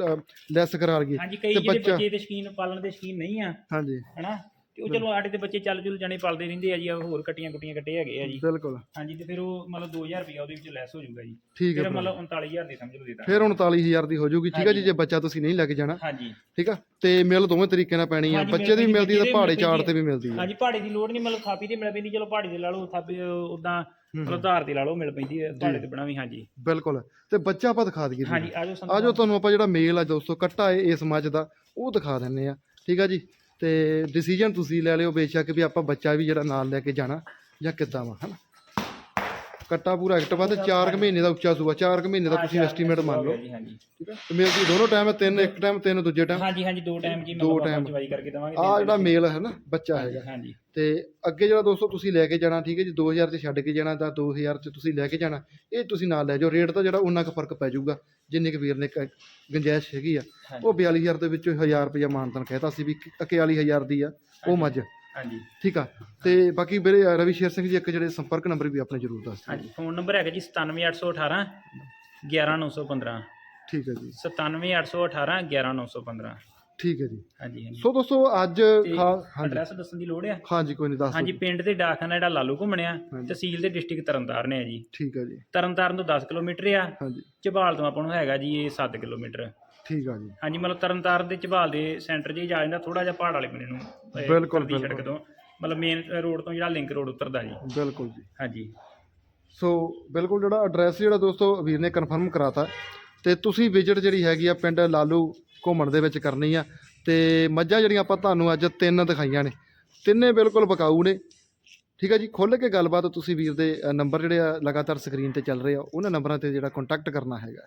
ਲੈਸ ਕਰਾ ਲਈਏ ਹਾਂਜੀ ਕਈ ਜਿਹੜੇ ਬੱਚੇ ਦੇ ਸ਼ਕੀਨ ਪਾਲਣ ਦੇ ਸ਼ਕੀਨ ਨਹੀਂ ਆ ਹਾਂਜੀ। ਹਨਾ? ਤੇ ਉਹ ਚਲੋ ਆੜੇ ਦੇ ਬੱਚੇ ਚੱਲ ਚੁਲ ਜਾਣੇ ਪਾਲਦੇ ਰਹਿੰਦੇ ਆ ਜੀ ਆਹ ਹੋਰ ਕੱਟੀਆਂ ਕੁੱਟੀਆਂ ਕੱਟੇ ਹੈਗੇ ਆ ਜੀ। ਬਿਲਕੁਲ। ਹਾਂਜੀ ਤੇ ਫਿਰ ਉਹ ਮਤਲਬ 2000 ਰੁਪਇਆ ਉਹਦੇ ਵਿੱਚ ਲੈਸ ਹੋ ਜਾਊਗਾ ਜੀ। ਠੀਕ ਹੈ ਫਿਰ। ਮਤਲਬ 39000 ਦੀ ਸਮਝ ਲਓ ਦੇ ਦਾਂਗੇ। ਫਿਰ 39000 ਦੀ ਹੋ ਜਾਊਗੀ ਠੀਕ ਹੈ ਜੀ ਜੇ ਬੱਚਾ ਤੁਸੀਂ ਨਹੀਂ ਲੈ ਕੇ ਜਾਣਾ। ਹਾਂਜੀ। ਠੀਕ ਆ? ਤੇ ਮਿਲ ਦੋਵੇਂ ਤਰੀਕੇ ਨਾਲ ਪੈਣੀ ਆ। ਬੱਚੇ ਦੀ ਵੀ ਮਿਲ ਮਿਲਦੀ ਤੇ ਪਹਾੜੇ ਚਾੜ ਤੇ ਵੀ ਮਿਲਦੀ ਹੈ ਹਾਂਜੀ ਪਹਾੜੀ ਦੀ ਲੋੜ ਨਹੀਂ ਮਤਲਬ ਥਾਪੀ ਤੇ ਮਿਲ ਪੈਂਦੀ ਚਲੋ ਪਹਾੜੀ ਦੇ ਲਾ ਲਓ ਥਾਪੀ ਉਦਾਂ ਮਤਲਬ ਧਾਰ ਦੀ ਲਾ ਲਓ ਮਿਲ ਪੈਂਦੀ ਹੈ ਪਹਾੜੇ ਤੇ ਬਣਾ ਵੀ ਹਾਂਜੀ। ਬਿਲਕੁਲ। ਤੇ ਬੱਚਾ ਆਪਾਂ ਦਿਖਾ ਦਈਏ ਹਾਂਜੀ ਆਜੋ ਸੰਧੂ ਆਜੋ ਤੁਹਾਨੂੰ ਆਪਾਂ ਜਿਹੜਾ ਮੇਲ ਆ ਦੋਸਤੋ ਕੱਟਾ ਹੈ ਇਸ ਮੱਝ ਦਾ ਉਹ ਦਿਖਾ ਦਿੰਨੇ ਆ। ਠੀਕ ਆ ਜੀ? ਤੇ ਡਿਸੀਜਨ ਤੁਸੀਂ ਲੈ ਲਿਓ ਬੇਸ਼ੱਕ ਵੀ ਆਪਾਂ ਬੱਚਾ ਵੀ ਜਿਹੜਾ ਨਾਲ ਲੈ ਕੇ ਜਾਣਾ ਜਾਂ ਕਿੱਦਾਂ ਵਾ, ਹਨਾ? ਕੱਟਾ ਪੂਰਾ ਐਕਟਿਵ ਤੇ 4 ਮਹੀਨੇ ਦਾ ਉੱਚਾ ਸੂਆ 4 ਮਹੀਨੇ ਦਾ ਤੁਸੀਂ ਐਸਟੀਮੇਟ ਮੰਨ ਲਓ। ਹਾਂਜੀ ਠੀਕ ਤੇ ਮਿਲਦੀ ਦੋਨੋਂ ਟਾਈਮ ਹੈ ਤਿੰਨ ਇੱਕ ਟਾਈਮ ਤਿੰਨ ਦੂਜੇ ਟਾਈਮ ਹਾਂਜੀ ਹਾਂਜੀ ਦੋ ਟਾਈਮ ਜੀ ਦੋ। ਆਪਾਂ ਚਵਾਈ ਕਰਕੇ ਦਵਾਂਗੇ ਆ ਜਿਹੜਾ ਮੇਲ ਹੈ ਨਾ ਬੱਚਾ ਹੈਗਾ। ਹਾਂਜੀ। ਤੇ ਅੱਗੇ ਜਿਹੜਾ ਦੋਸਤੋ ਤੁਸੀਂ ਲੈ ਕੇ ਜਾਣਾ ਠੀਕ ਹੈ ਜੀ 2000 ਚ ਛੱਡ ਕੇ ਜਾਣਾ ਤਾਂ 2000 ਚ ਤੁਸੀਂ ਲੈ ਕੇ ਜਾਣਾ ਇਹ ਤੁਸੀਂ ਨਾਲ ਲੈ ਜਾਓ। ਰੇਟ ਤਾਂ ਜਿਹੜਾ ਉਹਨਾਂ ਕੁ ਫ਼ਰਕ ਪੈ ਜਾਊਗਾ ਜਿੰਨੇ ਕੁ ਵੀਰ ਨੇ ਕ- ਗੁੰਜਾਇਸ਼ ਹੈਗੀ ਆ। ਉਹ 42000 ਦੇ ਵਿੱਚੋਂ 1000 ਰੁਪਇਆ ਮਾਨਤਨ ਕਹਿਤਾ ਸੀ ਵੀ 41000 ਦੀ ਆ ਉਹ ਮੱਝ। ਹਾਂਜੀ। ਠੀਕ ਆ। ਤੇ ਬਾਕੀ ਵੀਰੇ ਅ, ਰਵੀ ਸ਼ੇਰ ਸਿੰਘ ਜੀ ਇੱਕ ਜਿਹੜੇ ਸੰਪਰਕ ਨੰਬਰ ਵੀ ਆਪਣੇ ਜ਼ਰੂਰ ਦੱਸ ਦਿਓ। ਹਾਂਜੀ ਫੋਨ ਨੰਬਰ ਹੈਗਾ ਜੀ 97818 11915 ਠੀਕ ਹੈ ਜੀ। 97818 11915 ਠੀਕ ਹੈ ਜੀ। ਹਾਂਜੀ ਹਾਂਜੀ। ਸੋ ਦੋਸਤੋ ਅੱਜ ਖਾ ਹਾਂਜੀ। ਐਡਰੈਸ ਦੱਸਣ ਦੀ ਲੋੜ ਆ? ਹਾਂਜੀ ਕੋਈ ਨਹੀਂ ਦੱਸ ਹਾਂਜੀ ਦਿਓ ਪਿੰਡ ਤੇ ਡਾਕਖਾਨਾ ਜਿਹੜਾ ਲਾਲੂ ਘੁੰਮਣਿਆ ਹਾਂਜੀ। ਤਹਿਸੀਲ ਤੇ ਡਿਸਟ੍ਰਿਕਟ ਤਰਨਤਾਰਨ ਹੈ ਜੀ। ਠੀਕ ਹੈ ਜੀ। ਤਰਨਤਾਰਨ ਤੋਂ 10 ਕਿਲੋਮੀਟਰ ਆ। ਹਾਂਜੀ। ਝਬਾਲ ਤੋਂ ਆਪਾਂ ਨੂੰ ਹੈਗਾ ਜੀ ਇਹ 7 ਕਿਲੋਮੀਟਰ। ਠੀਕ ਆ ਜੀ। ਹਾਂਜੀ ਮਤਲਬ ਤਰਨਤਾਰਨ ਦੇ ਝਬਾਲ ਦੇ ਸੈਂਟਰ 'ਚ ਹੀ ਜਾ ਜਾਂਦਾ ਥੋੜਾ ਜਿਹਾ ਪਹਾੜ ਵਾਲੇ ਬੰਨੇ ਨੂੰ ਇਹ ਬਿਲਕੁਲ, ਉਤਰਦੀ ਸੜਕ ਬਿਲਕੁਲ। ਤੋਂ। ਮਤਲਬ ਮੇਨ ਰੋਡ ਤੋਂ ਜਿਹੜਾ ਲਿੰਕ ਰੋਡ ਉਤਰਦਾ ਜੀ। ਬਿਲਕੁਲ ਜੀ। ਹਾਂਜੀ। ਸੋ ਬਿਲਕੁਲ ਜਿਹੜਾ ਐਡਰੈਸ ਜਿਹੜਾ ਦੋਸਤੋ ਵੀਰ ਨੇ ਕਨਫਰਮ ਕਰਾਤਾ ਤੇ ਤੁਸੀਂ ਵਿਜ਼ਿਟ ਜਿਹੜੀ ਹੈਗੀ ਆ ਪਿੰਡ ਲਾਲੂ ਘੁੰਮਣ ਦੇ ਵਿੱਚ ਕਰਨੀ ਆ ਤੇ ਮੱਝਾਂ ਜਿਹੜੀਆਂ ਆਪਾਂ ਤੁਹਾਨੂੰ ਅੱਜ ਤਿੰਨ ਦਿਖਾਈਆਂ ਨੇ। ਤਿੰਨੇ ਬਿਲਕੁਲ ਬਕਾਊ ਨੇ। ਠੀਕ ਹੈ ਜੀ ਖੁੱਲ੍ਹ ਕੇ ਗੱਲਬਾਤ ਤੁਸੀਂ ਵੀਰ ਦੇ ਅ, ਨੰਬਰ ਜਿਹੜੇ ਆ ਲਗਾਤਾਰ ਸਕਰੀਨ ਤੇ ਚੱਲ ਰਹੇ ਆ ਉਹਨਾਂ ਨੰਬਰਾਂ ਤੇ ਜਿਹੜਾ ਕੰਟੈਕਟ ਕਰਨਾ ਹੈਗਾ।